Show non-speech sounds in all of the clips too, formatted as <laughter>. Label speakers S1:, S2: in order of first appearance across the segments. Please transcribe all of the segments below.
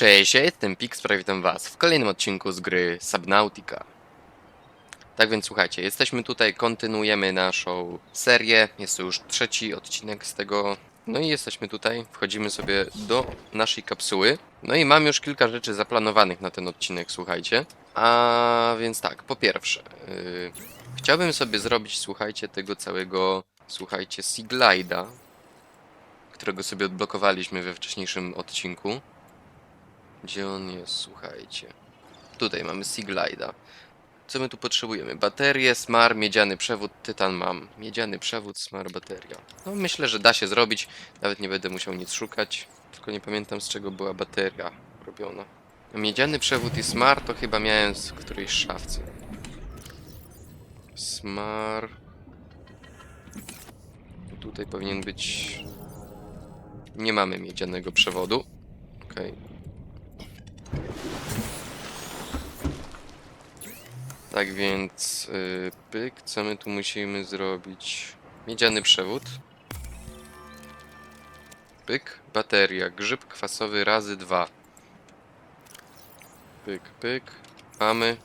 S1: Cześć, ja jestem Pixpra, witam was w kolejnym odcinku z gry Subnautica. Tak więc słuchajcie, jesteśmy tutaj, kontynuujemy naszą serię, jest to już trzeci odcinek z tego, no i jesteśmy tutaj, wchodzimy sobie do naszej kapsuły, no i mam już kilka rzeczy zaplanowanych na ten odcinek, słuchajcie. A więc tak, po pierwsze, yy, chciałbym sobie zrobić, słuchajcie, tego całego, słuchajcie, Sea Glide'a, którego sobie odblokowaliśmy we wcześniejszym odcinku. Gdzie on jest, słuchajcie. Tutaj mamy Sea Glide'a. Co my tu potrzebujemy? Baterie, smar, miedziany przewód, tytan mam. Miedziany przewód, smar, bateria. No myślę, że da się zrobić. Nawet nie będę musiał nic szukać. Tylko nie pamiętam z czego była bateria robiona. Miedziany przewód i smar to chyba miałem z którejś szafce. Smar. Tutaj powinien być... Nie mamy miedzianego przewodu. Okej. Tak więc, yy, pyk, co my tu musimy zrobić? Miedziany przewód. Pyk, bateria, grzyb kwasowy razy dwa. Pyk, pyk, mamy.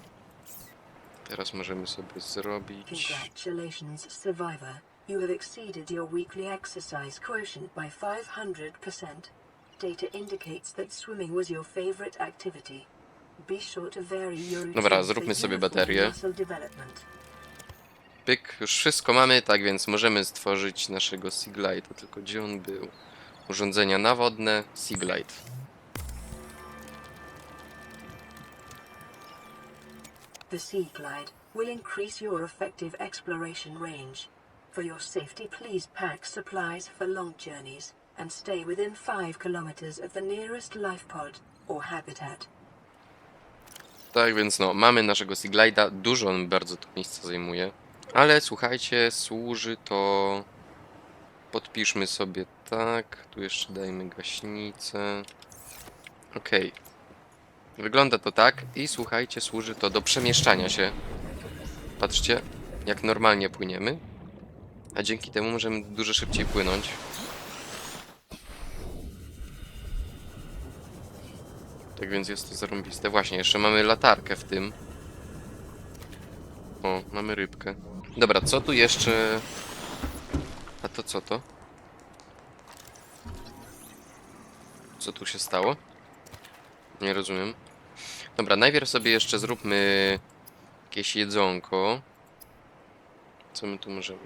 S1: Teraz możemy sobie zrobić...
S2: Congratulations, survivor. You have exceeded your weekly exercise quotient by 500%. Data indicates that swimming was your favorite activity.
S1: Dobra, zróbmy sobie baterię. Pyk, już wszystko mamy, tak więc możemy stworzyć naszego Seaglide. Tylko gdzie on był? Urządzenia nawodne, Seaglide.
S2: The Sea Glide will increase your effective exploration range. For your safety, please pack supplies for long journeys and stay within 5 kilometers of the nearest life pod or habitat.
S1: Tak więc no, mamy naszego Seaglide'a, dużo on bardzo to miejsca zajmuje. Ale słuchajcie, służy to... Podpiszmy sobie tak, tu jeszcze dajmy gaśnicę. Okej. Wygląda to tak i słuchajcie, służy to do przemieszczania się. Patrzcie, jak normalnie płyniemy. A dzięki temu możemy dużo szybciej płynąć. Tak więc jest to zarąbiste. Właśnie, jeszcze mamy latarkę w tym. O, mamy rybkę. Dobra, co tu jeszcze... A to co to? Co tu się stało? Nie rozumiem. Dobra, najpierw sobie jeszcze zróbmy jakieś jedzonko. Co my tu możemy?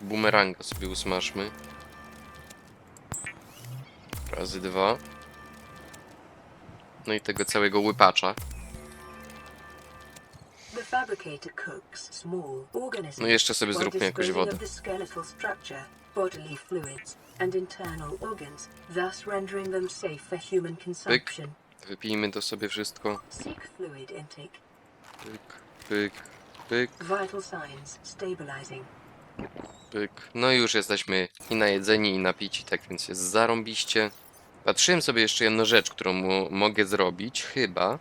S1: Bumeranga sobie usmażmy. Razy dwa. No i tego całego łypacza. No i jeszcze sobie zróbmy jakąś
S2: disposing
S1: wodę.
S2: consumption.
S1: Wypijmy to sobie wszystko. Pyk, pyk, pyk, pyk. No i już jesteśmy i najedzeni, i napici, tak więc jest zarąbiście. Patrzyłem sobie jeszcze jedną rzecz, którą mogę zrobić. Chyba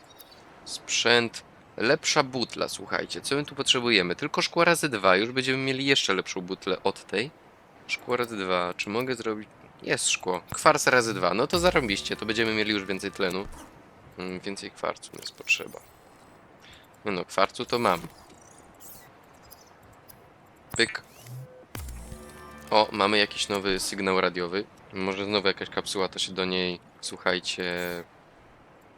S1: sprzęt. Lepsza butla, słuchajcie. Co my tu potrzebujemy? Tylko szkło razy dwa. Już będziemy mieli jeszcze lepszą butlę od tej. Szkło razy dwa. Czy mogę zrobić... Jest szkło. Kwarc razy dwa. No to zarąbiście. To będziemy mieli już więcej tlenu. Mm, Więcej kwarcu jest potrzeba. No no, kwarcu to mam. Pyk. O, mamy jakiś nowy sygnał radiowy. Może znowu jakaś kapsuła, to się do niej, słuchajcie,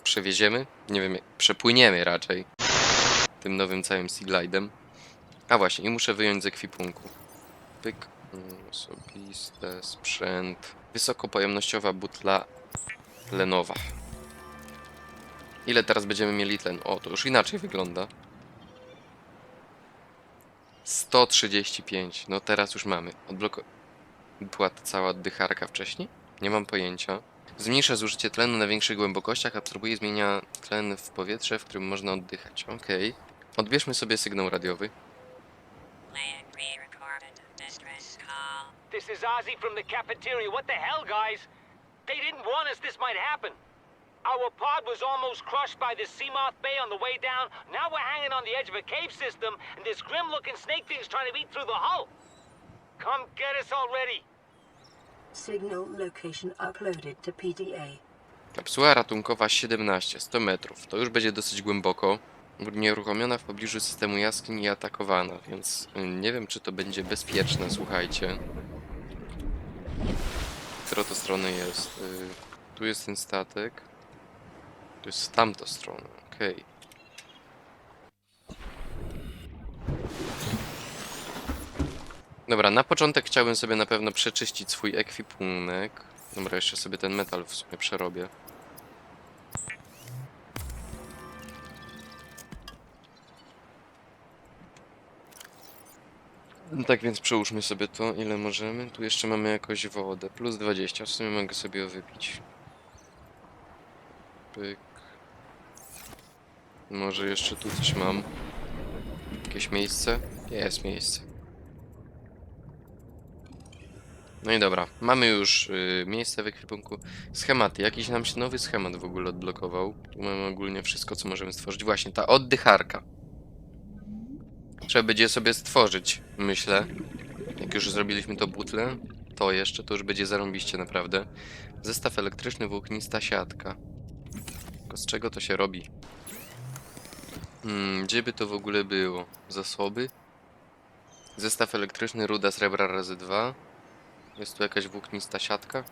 S1: przewieziemy? Nie wiem, przepłyniemy raczej. Tym nowym całym Seaglide'em. A właśnie, i muszę wyjąć z ekwipunku. Pyk. Osobiste, sprzęt. Wysokopojemnościowa butla tlenowa. Ile teraz będziemy mieli tlen? O, to już inaczej wygląda. 135. No teraz już mamy. Odbloko... Była to cała oddycharka wcześniej? Nie mam pojęcia. Zmniejsza zużycie tlenu na większych głębokościach, absorbuje, zmienia tlen w powietrze, w którym można oddychać. Okej. Odbierzmy sobie sygnał radiowy.
S3: This is Ozzy from the cafeteria. What the hell, guys? They didn't warn us this might happen. Our pod was almost crushed by the Seamoth Bay on the way down. Now we're hanging on the edge of a cave system, and this grim-looking snake thing's trying to eat through the hull. Come get us already.
S2: Signal location uploaded to PDA.
S1: Kapsuła ratunkowa 17, 100 metrów. To już będzie dosyć głęboko. Nieruchomiona w pobliżu systemu jaskiń i atakowana, więc y, nie wiem, czy to będzie bezpieczne, słuchajcie. Która to strony jest? Y, Tu jest ten statek. To jest w tamtą stronę, okej. Dobra, na początek chciałbym sobie na pewno przeczyścić swój ekwipunek. Dobra, jeszcze sobie ten metal w sumie przerobię. No Tak więc przełóżmy sobie to, ile możemy. Tu jeszcze mamy jakąś wodę. Plus 20, w sumie mogę sobie ją wypić. Pyk. Może jeszcze tu coś mam. Jakieś miejsce? Jest miejsce. No i dobra, mamy już y, miejsce w ekwipunku. Schematy, jakiś nam się nowy schemat w ogóle odblokował. Tu mamy ogólnie wszystko, co możemy stworzyć. Właśnie, ta oddycharka. Trzeba będzie sobie stworzyć, myślę. Jak już zrobiliśmy to butle, to jeszcze, to już będzie zarąbiście naprawdę. Zestaw elektryczny, włóknista siatka. Tylko z czego to się robi? Hmm, gdzie by to w ogóle było? Zasoby? Zestaw elektryczny, ruda srebra razy 2. Jest tu jakaś włóknista siatka?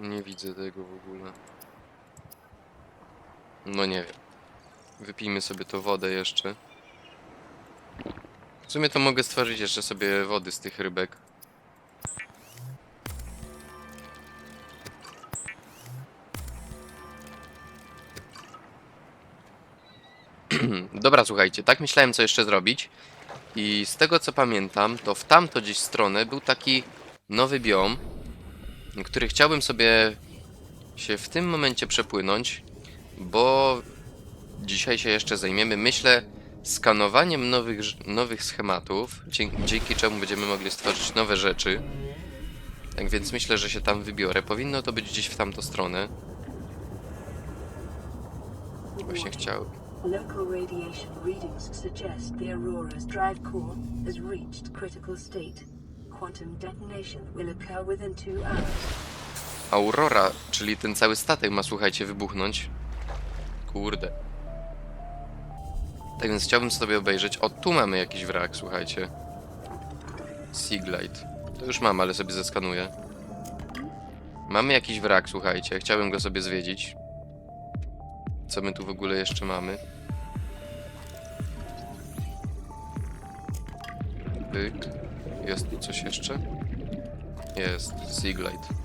S1: Nie widzę tego w ogóle. No nie wiem. Wypijmy sobie tą wodę jeszcze. W sumie to mogę stworzyć jeszcze sobie wody z tych rybek. <clears throat> Dobra, słuchajcie, tak myślałem co jeszcze zrobić. I z tego co pamiętam, to w tamto gdzieś stronę był taki nowy biom, który chciałbym sobie się w tym momencie przepłynąć, bo dzisiaj się jeszcze zajmiemy, myślę, skanowaniem nowych, nowych schematów, dzięki, dzięki czemu będziemy mogli stworzyć nowe rzeczy. Tak więc myślę, że się tam wybiorę. Powinno to być gdzieś w tamtą stronę. Właśnie chciał.
S2: Local radiation readings suggest the Aurora's drive core has reached critical state.
S1: Aurora, czyli ten cały statek ma, słuchajcie, wybuchnąć. Kurde. Tak więc chciałbym sobie obejrzeć. O, tu mamy jakiś wrak, słuchajcie. Seaglide. To już mam, ale sobie zeskanuję. Mamy jakiś wrak, słuchajcie. Chciałbym go sobie zwiedzić. Co my tu w ogóle jeszcze mamy? Pyk. Jest tu coś jeszcze? Jest. Seaglide.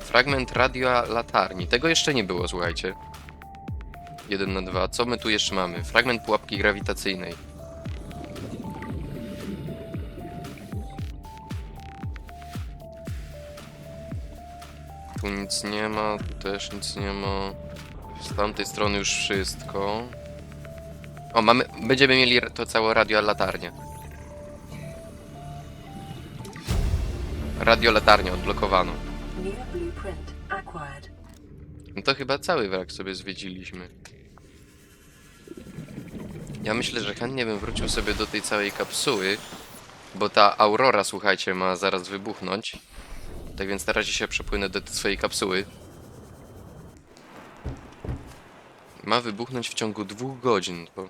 S1: Fragment radio latarni. Tego jeszcze nie było, słuchajcie. 1 na 2. Co my tu jeszcze mamy? Fragment pułapki grawitacyjnej. Tu nic nie ma, tu też nic nie ma. Z tamtej strony już wszystko. O, mamy, będziemy mieli to całe radio latarnię. Radio latarnię odblokowano. No to chyba cały wrak sobie zwiedziliśmy. Ja myślę, że chętnie bym wrócił sobie do tej całej kapsuły, bo ta aurora, słuchajcie, ma zaraz wybuchnąć. Tak więc na razie się przepłynę do swojej kapsuły. Ma wybuchnąć w ciągu dwóch godzin, bo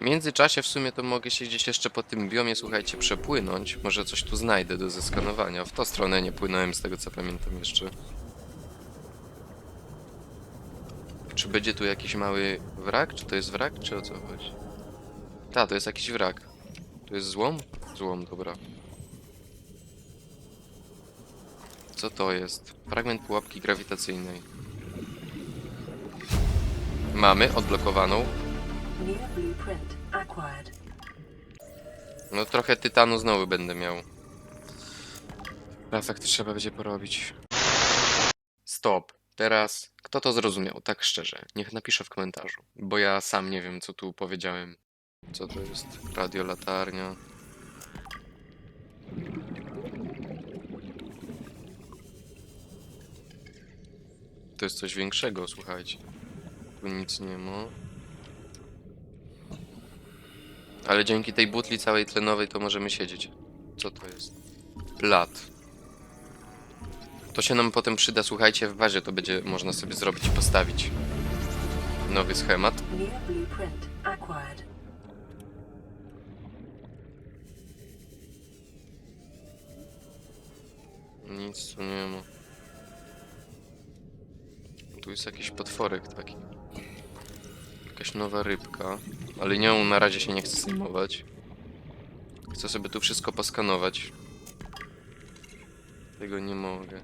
S1: w międzyczasie w sumie to mogę się gdzieś jeszcze po tym biomie, słuchajcie, przepłynąć. Może coś tu znajdę do zeskanowania. W tą stronę nie płynąłem z tego co pamiętam jeszcze. Czy będzie tu jakiś mały wrak? Czy to jest wrak, czy o co chodzi? Ta, to jest jakiś wrak. To jest złom? Złom, dobra. Co to jest? Fragment pułapki grawitacyjnej. Mamy odblokowaną. No trochę tytanu znowu będę miał. Efekt trzeba będzie porobić. Stop. Teraz, kto to zrozumiał, tak szczerze, niech napisze w komentarzu, bo ja sam nie wiem, co tu powiedziałem. Co to jest? Radio latarnia. To jest coś większego, słuchajcie. Tu nic nie ma. Ale dzięki tej butli całej tlenowej to możemy siedzieć. Co to jest? Lat. To się nam potem przyda, słuchajcie, w bazie to będzie można sobie zrobić i postawić. Nowy schemat. Nic tu nie ma. Tu jest jakiś potworek taki. Jakaś nowa rybka. Ale nią na razie się nie chcę zajmować. Chcę sobie tu wszystko poskanować. Tego nie mogę.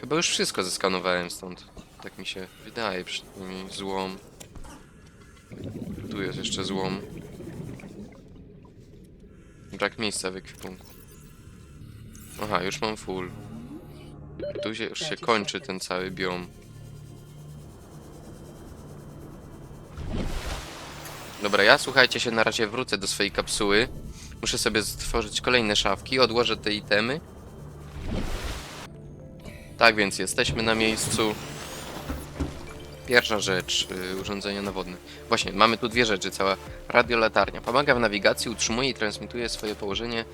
S1: Chyba już wszystko zeskanowałem stąd. Tak mi się wydaje, przynajmniej złom. Tu jest jeszcze złom. Brak miejsca w ekwipunku. Aha, już mam full. Tu się, już się kończy ten cały biom. Dobra, ja słuchajcie się na razie wrócę do swojej kapsuły. Muszę sobie stworzyć kolejne szafki, odłożę te itemy. Tak więc jesteśmy na miejscu. Pierwsza rzecz, y, urządzenia nawodne. Właśnie, mamy tu dwie rzeczy. Cała radiolatarnia. Pomaga w nawigacji, utrzymuje i transmituje swoje położenie.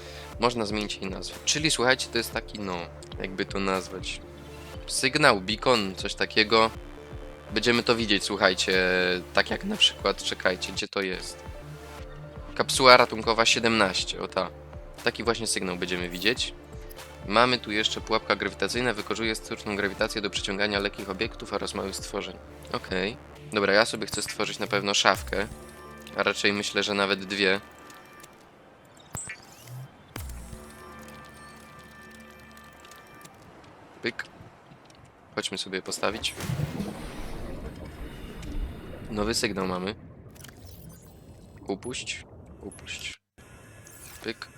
S1: Można zmienić jej nazwę. Czyli słuchajcie, to jest taki, no, jakby to nazwać. Sygnał, beacon, coś takiego. Będziemy to widzieć, słuchajcie, tak jak na przykład, czekajcie, gdzie to jest? Kapsuła ratunkowa 17, o ta. Taki właśnie sygnał będziemy widzieć. Mamy tu jeszcze pułapka grawitacyjna, wykorzystuje sztuczną grawitację do przyciągania lekkich obiektów oraz małych stworzeń. Okej. Dobra, ja sobie chcę stworzyć na pewno szafkę. A raczej myślę, że nawet dwie. Pyk. Chodźmy sobie postawić. Nowy sygnał mamy. Upuść. Upuść. Pyk.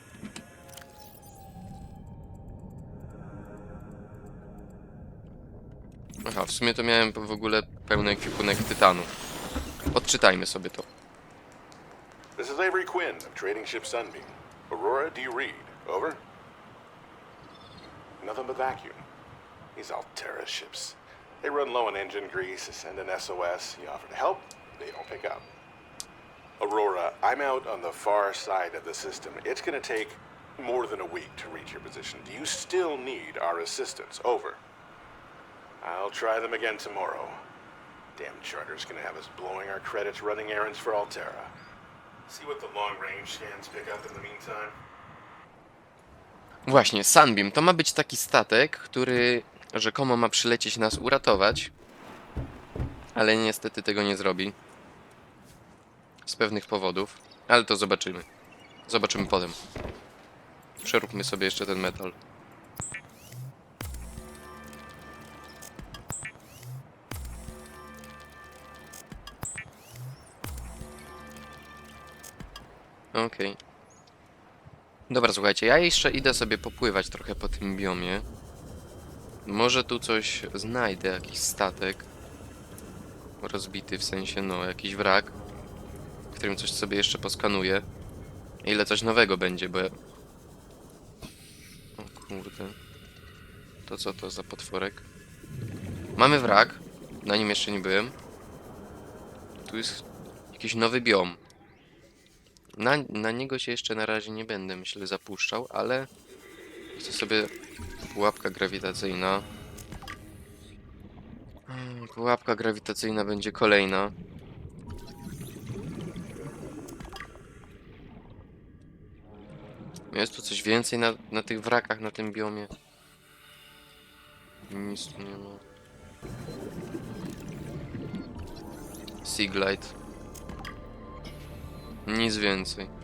S1: Aha, w sumie to miałem w ogóle pełny ekwipunek tytanu. Odczytajmy sobie to.
S4: This is Avery Quinn of Trading Ship Sunbeam. Aurora, do you read? Over? Nothing but vacuum. These Altera ships. They run low on engine grease, send an SOS, you offer to help, they don't pick up. Aurora, I'm out on the far side of the system. It's gonna take more than a week to reach your position. Do you still need our assistance? Over. I'll try them again tomorrow. Damn charter's gonna have us blowing our credits running errands for Altera. See what the long range scans pick up in the meantime.
S1: Właśnie, Sunbeam to ma być taki statek, który rzekomo ma przylecieć nas uratować, ale niestety tego nie zrobi. Z pewnych powodów, ale to zobaczymy. Zobaczymy potem. Przeróbmy sobie jeszcze ten metal. Okej. Dobra, słuchajcie, ja jeszcze idę sobie popływać trochę po tym biomie. Może tu coś znajdę, jakiś statek. Rozbity, w sensie, no, jakiś wrak. W którym coś sobie jeszcze poskanuję. Ile coś nowego będzie, bo ja... O kurde. To co to za potworek? Mamy wrak. Na nim jeszcze nie byłem. Tu jest jakiś nowy biom. Na, na niego się jeszcze na razie nie będę, myślę, zapuszczał, ale chcę sobie pułapka grawitacyjna. Mm, Pułapka grawitacyjna będzie kolejna. Jest tu coś więcej na, na tych wrakach, na tym biomie? Nic tu nie ma. Seaglide. Nic więcej.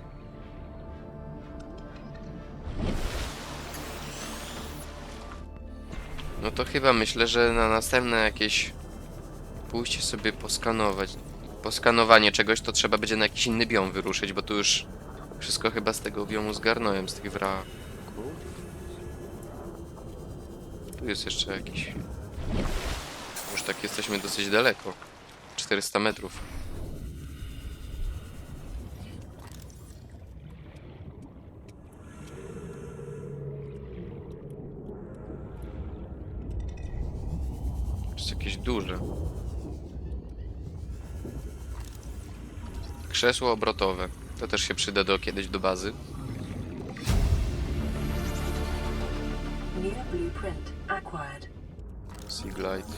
S1: No to chyba myślę, że na następne jakieś pójście sobie poskanować. Poskanowanie czegoś to trzeba będzie na jakiś inny biom wyruszyć, bo tu już wszystko chyba z tego biomu zgarnąłem, z tych wraków. Tu jest jeszcze jakiś. Już tak jesteśmy dosyć daleko. 400 metrów. To jest jakieś duże. Tak Krzesło obrotowe. To też się przyda do kiedyś do bazy. Seaglide.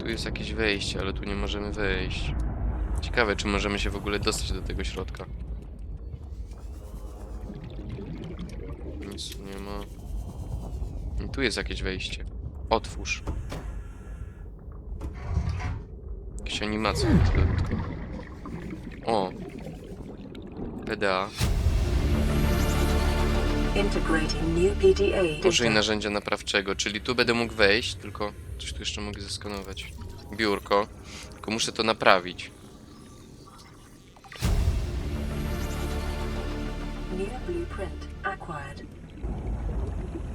S1: Tu jest jakieś wejście, ale tu nie możemy wejść. Ciekawe, czy możemy się w ogóle dostać do tego środka. Nic nie ma. I tu jest jakieś wejście. Otwórz. Jakieś animacje dodatkowe. O! PDA. Użyj narzędzia naprawczego, czyli tu będę mógł wejść, tylko coś tu jeszcze mogę zeskanować. Biurko, tylko muszę to naprawić.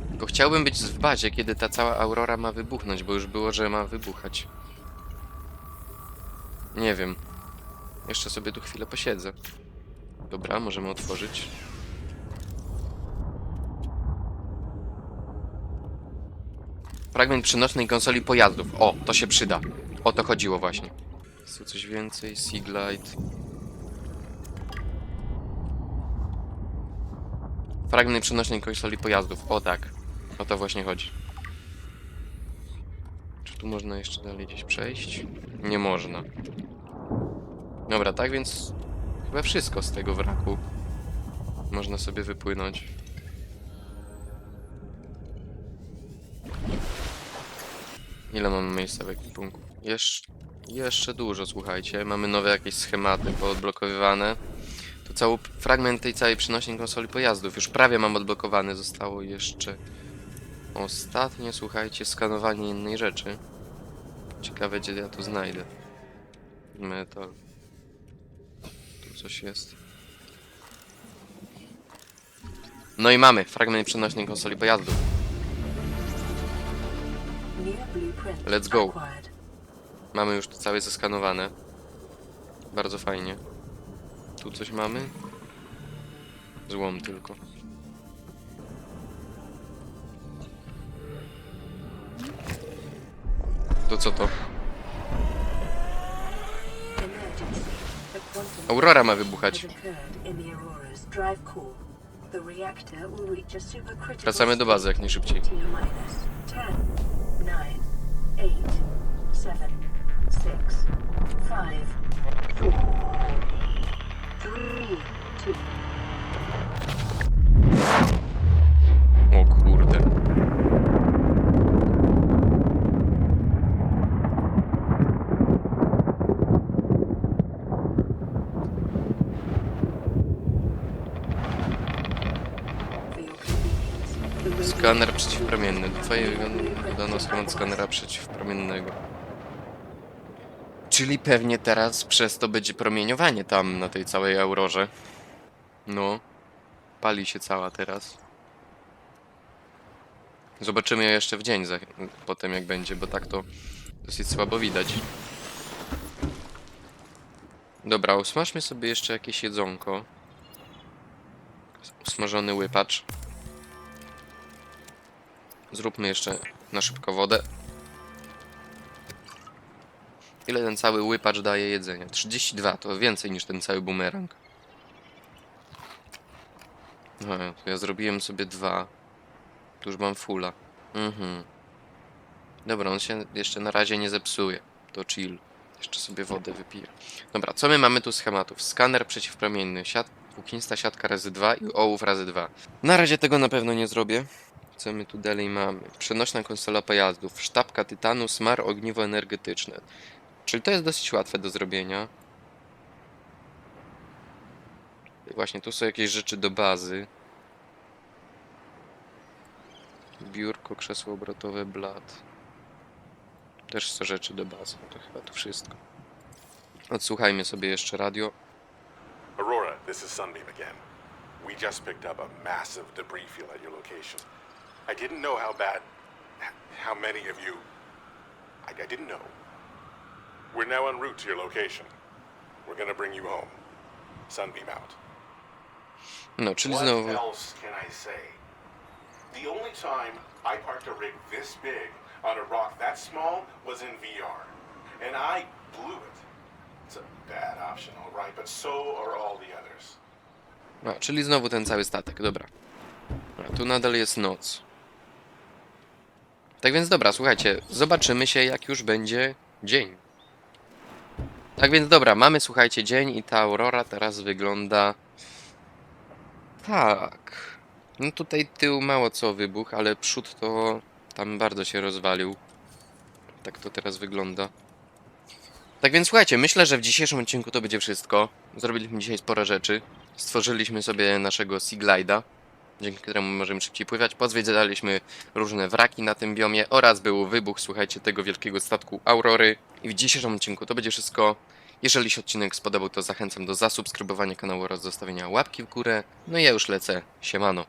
S1: Tylko chciałbym być w bazie, kiedy ta cała aurora ma wybuchnąć, bo już było, że ma wybuchać. Nie wiem. Jeszcze sobie tu chwilę posiedzę. Dobra, możemy otworzyć. Fragment przenośnej konsoli pojazdów. O, to się przyda. O to chodziło właśnie. Jest tu coś więcej? Seaglide. Fragment przenośnej konsoli pojazdów. O tak. O to właśnie chodzi. Tu można jeszcze dalej gdzieś przejść? Nie można. Dobra, tak więc chyba wszystko z tego wraku. Można sobie wypłynąć. Ile mamy miejsca w ekwipunku? Jesz jeszcze dużo, słuchajcie. Mamy nowe jakieś schematy poodblokowywane. To cały fragment tej całej przenośnej konsoli pojazdów. Już prawie mam odblokowany. Zostało jeszcze ostatnie, słuchajcie, skanowanie innej rzeczy. Ciekawe, gdzie ja tu znajdę. Metal. Tu coś jest. No i mamy fragment przenośnej konsoli
S2: blueprint
S1: Let's go. Mamy już to całe zeskanowane. Bardzo fajnie. Tu coś mamy? Złom tylko. To co to?
S2: Emergency. The quantum
S1: Aurora ma
S2: has
S1: wybuchać.
S2: occurred in the Aurora's drive core. The reactor will reach a supercritical
S1: Wracamy do bazy jak najszybciej.
S2: T minus 10, 9, 8, 7, 6, 5, 4, 3, 2,
S1: O kurde.
S2: for your convenience. The radio-
S1: Skaner przeciwpromienny. Twoje dano schemat skanera przeciwpromiennego. Czyli pewnie teraz przez to będzie promieniowanie tam na tej całej aurorze. No. Pali się cała teraz. Zobaczymy ją jeszcze w dzień za, potem jak będzie, bo tak to dosyć słabo widać. Dobra, usmażmy sobie jeszcze jakieś jedzonko. Usmażony łypacz. Zróbmy jeszcze na szybko wodę. Ile ten cały łypacz daje jedzenia? 32, to więcej niż ten cały bumerang. No, ja zrobiłem sobie dwa. Tu już mam fulla. Mhm. Dobra, on się jeszcze na razie nie zepsuje. To chill. Jeszcze sobie wodę wypiję. Dobra, co my mamy tu schematów? Skaner przeciwpromienny, siat włóknista siatka razy 2 i ołów razy 2. Na razie tego na pewno nie zrobię. Co my tu dalej mamy? Przenośna konsola pojazdów, sztabka tytanu, smar, ogniwo energetyczne. Czyli to jest dosyć łatwe do zrobienia. Właśnie, tu są jakieś rzeczy do bazy. Biurko, krzesło obrotowe, blat. Też są rzeczy do bazy. To chyba to wszystko. Odsłuchajmy sobie jeszcze radio.
S4: Aurora, this is Sunbeam again. We just picked up a massive debris field at your location. I didn't know how bad, how many of you. I, I didn't know. We're now en route to your location. We're gonna bring you home. Sunbeam out.
S1: No, czyli
S4: What
S1: znowu.
S4: else can I say? The only time I parked a rig this big on a rock that small was in VR. And I blew it. It's a bad option, all right, but so are all the others.
S1: A, czyli znowu ten cały statek, dobra. A tu nadal jest noc. Tak więc dobra, słuchajcie, zobaczymy się jak już będzie dzień. Tak więc dobra, mamy słuchajcie dzień i ta aurora teraz wygląda tak. No tutaj tył mało co wybuch, ale przód to tam bardzo się rozwalił. Tak to teraz wygląda. Tak więc słuchajcie, myślę, że w dzisiejszym odcinku to będzie wszystko. Zrobiliśmy dzisiaj sporo rzeczy. Stworzyliśmy sobie naszego Sea Glide'a, dzięki któremu możemy szybciej pływać. Pozwiedzaliśmy różne wraki na tym biomie oraz był wybuch, słuchajcie, tego wielkiego statku Aurory. I w dzisiejszym odcinku to będzie wszystko. Jeżeli się odcinek spodobał, to zachęcam do zasubskrybowania kanału oraz zostawienia łapki w górę. No i ja już lecę. Siemano.